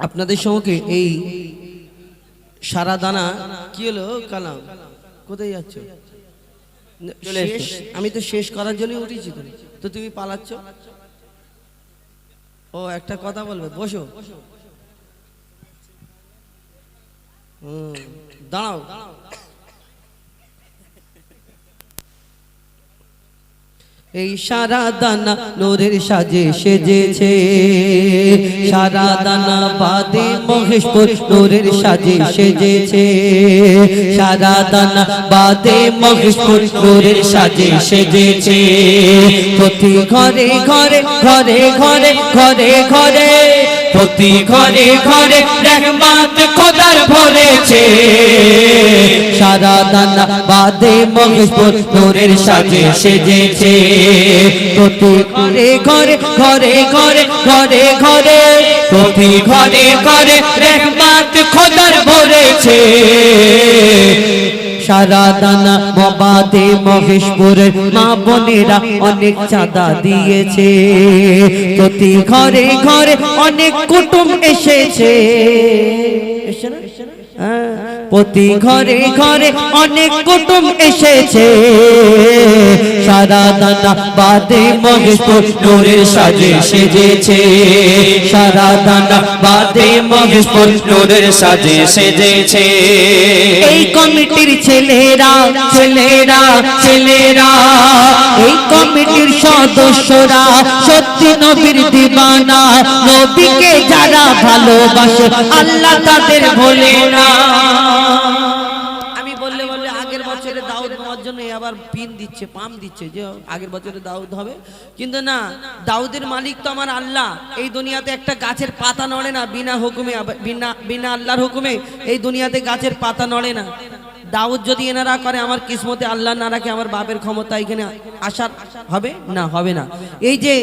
আপনাদের সঙ্গে এই সারা দানা কি হলো? কালাম কোথায় যাচ্ছ? শেষ আমি তো শেষ করার জন্য উঠেছি তো। তো তুমি পালাচ্ছ? ও একটা কথা বলবে বসো। হুম, দাঁড়াও। এই সারা দানা নোরের সাজে সেজেছে। সারা দানা বাদে মহেশপুর নোরের সাজে সেজেছে। সারা দানা বাদে মহেশপুর নোরের সাজে সেজেছে। প্রতি ঘরে ঘরে ঘরে ঘরে ঘরে ঘরে প্রতি ঘরে ঘরে রহমত খোদার ভরেছে। সারা দানা বাদে মহেশপুর নোরের সাজে সেজেছে। প্রতি ঘরে ঘরে ঘরে ঘরে ঘরে ঘরে, প্রতি ঘরে ঘরে রহমত খোদার ভরেছে। সারা দানা বাবাদে মহেশপুরের মা বোনেরা অনেক চাঁদা দিয়েছে প্রতি ঘরে ঘরে অনেক কুটুম এসেছে এসে না? প্রতি ঘরে ঘরে অনেক কুটুম এসেছে। সারা দানা বাদে মহেশপুর নোরের সাজে সেজেছে। সারা দানা বাদে মহেশপুর নোরের সাজে সেজেছে। এই কমিটির ছেলেরা ছেলেরা ছেলেরা, এই কমিটির সদস্যরা সত্যি নবীর দিবানা। নবীকে যারা ভালোবাসে, আল্লাহ তাদের ভোলে না আমি বললে বললে আগের বছরে দাউদ হওয়ার জন্য আবার পিন দিচ্ছে, পাম দিচ্ছে, যে আগের বছরে দাউদ হবে। কিন্তু না, দাউদের মালিক তো আমার আল্লাহ। এই দুনিয়াতে একটা গাছের পাতা নড়ে না, বিনা হুকুমে বিনা বিনা আল্লাহর হুকুমে এই দুনিয়াতে গাছের পাতা নড়ে না। দাউদ যদি এনারা করে, আমার কিসমতে আল্লাহ না রাখে, আমার বাপের ক্ষমতা এখানে আসার হবে না হবে না। এই যে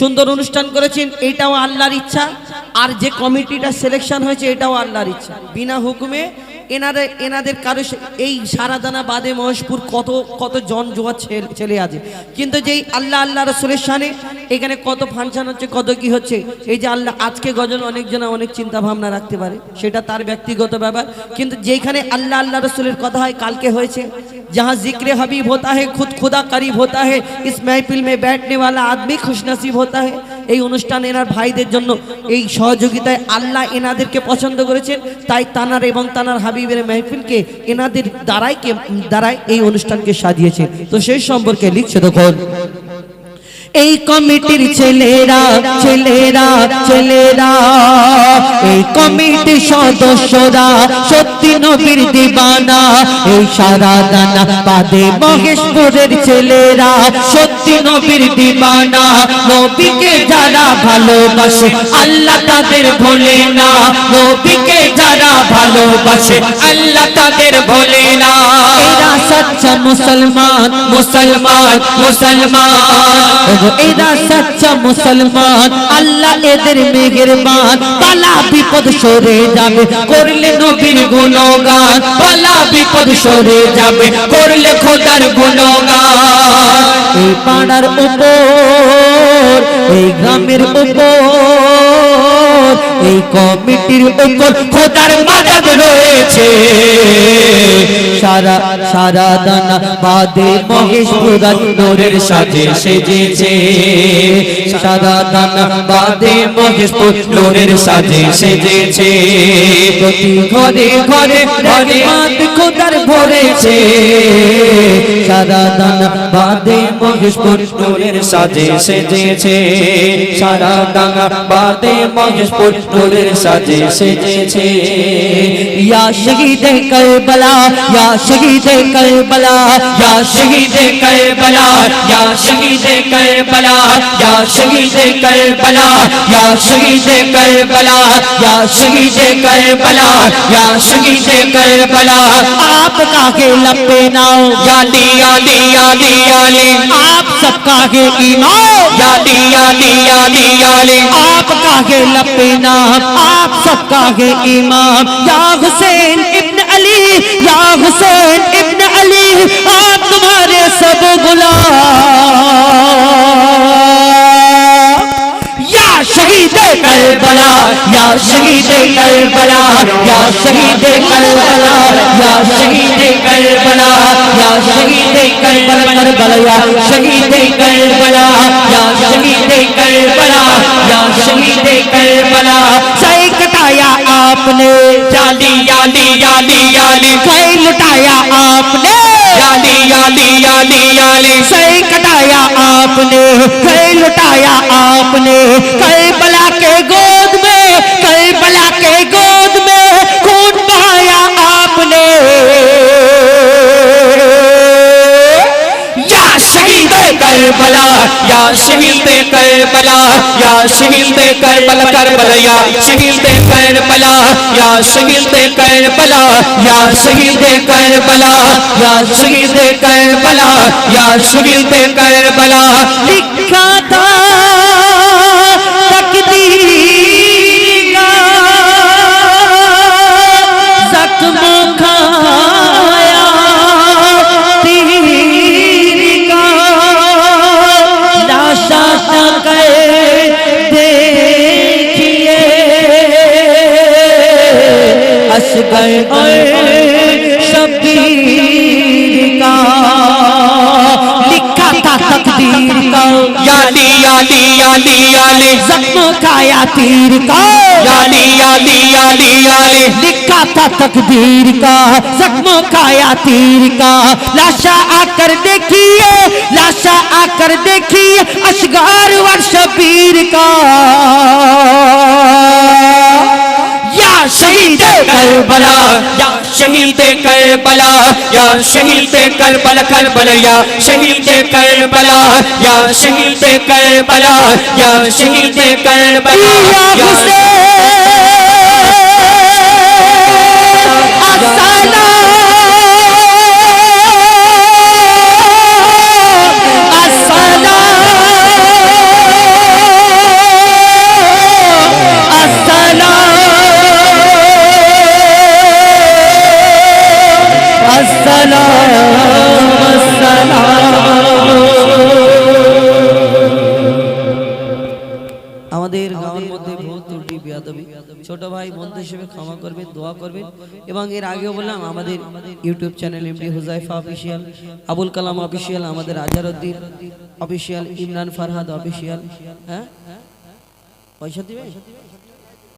সুন্দর অনুষ্ঠান করেছেন এইটাও আল্লাহর ইচ্ছা। আর যে কমিটিটা সিলেকশন হয়েছে এটাও আল্লাহর ইচ্ছা বিনা হুকুমে এনাদের এনাদের কারো সে- এই সারাদানা বাদে মহেশপুর কত কত জন জোয়া ছেলে- ছেলে আছে কিন্তু যেই আল্লাহ আল্লাহ রসুলের শানে এখানে কত ফাংশন হচ্ছে কত কি হচ্ছে এই যে আল্লাহ আজকে গজল অনেকজন অনেক চিন্তা ভাবনা রাখতে পারে সেটা তার ব্যক্তিগত ব্যাপার কিন্তু যেখানে আল্লাহ আল্লাহ রসুলের কথা হয় কালকে হয়েছে जहाँ जिक्र हबीब होता है खुद खुदा करीब होता है इस महफिल में बैठने वाला आदमी खुशनसीब होता है এই অনুষ্ঠান এনার ভাইদের জন্য এই সহযোগিতায় আল্লাহ এনাদেরকে পছন্দ করেছেন। তাই তানার এবং তানার হাবিবের মেহফিলকে এনাদের দ্বারাই দ্বারাই এই অনুষ্ঠানকে সাজিয়েছেন। তো সেই সম্পর্কে লিখছে দেখুন। এই কমিটির ছেলেরা ছেলেরা ছেলেরা, এই কমিটির সদস্যরা সত্যি নবীর দিবানা, এই সারা দানা পাদে মহেশপুরের ছেলেরা সত্যি নবীর দিবানা। নবীকে যারা ভালোবাসে, আল্লাহ তাদের ভোলে না। নবীকে যারা ভালোবাসে, আল্লাহ তাদের ভোলে না। এরা সচ্চা মুসলমান মুসলমান মুসলমান। এরা সচ্চা মুসলমান, আল্লাহ এদের মেহেরবান। পালা বিপদ সরে যাবে, করলে নবীর গুণগান। পালা বিপদ সরে যাবে, করলে খোদার গুণগান। এই পাড়ার উপর, এই গ্রামের উপর এই কমিটির উপর খোদার রয়েছে। সারা সারা দানা বাদে সাজে সেজেছে। সারা দানা বাদে সাজে সেজেছে। প্রতি ঘরে ঘরে ঘরে খোদার ভরেছে। সারা দানা বাদে সেজেছে। সারা ডাঙ্গা বাদে মহেশপুর পট্টরের সাজে সেজেছে یا شہید کربلا، یا شہید کربلا، یا شہید کربلا، یا شہید کربلا، یا شہید کربلا، یا شہید کربلا، یا شہید کربلا، یا شہید کربلا۔ آپ کا کے لپے ناؤ یا لی یا لی یا آپ سب کا کے کی ناؤ یا لی یا لی یا آپ کا کے لپے مدینہ آپ سب کا ہے امام۔ یا حسین ابن علی، یا حسین ابن علی، آپ تمہارے سب غلام۔ یا شہید کربلا، یا شہید کربلا، یا شہید کربلا، یا شہید کربلا، یا شہید کربلا کربلا، یا شہید کربلا، یا شہید کربلا۔ या शहीद करबला सही कटाया आपने याली याली याली याली सही लुटाया आपने याली याली याली याली सही कटाया आपने सही लुटाया आपने कई کربلا، یا شہید کربلا، یا شہید کربلا کربلا، یا شہید کربلا، یا شہید کربلا، یا شہید کربلا، یا شہید کربلا، یا شہید کربلا، لکھا تھا شبیر کا لکھا تھا تقدیر کا یالی یالی یالی یالی زخم کھایا تیر کا یالی یالی یالی یالی لکھا تھا تقدیر کا زخم کھایا تیر کا لاشا آ کر دیکھیے لاشا آ کر دیکھیے اشگار و شبیر کا۔ شہید کربلا، یا شہید کربلا، یا شہید کربلا کربلا یا شہید کربلا، یا شہید کربلا، یا شہید کربلا یا حسین! হিসেবে ক্ষমা করবেন, দোয়া করবেন। এবং এর আগেও বললাম, আমাদের YouTube channel MD Huzaifa official Abul Kalam official আমাদের আজারউদ্দিন অফিসিয়াল ইমরান ফারহাদ অফিসিয়াল হ্যাঁ? পয়সা দিবে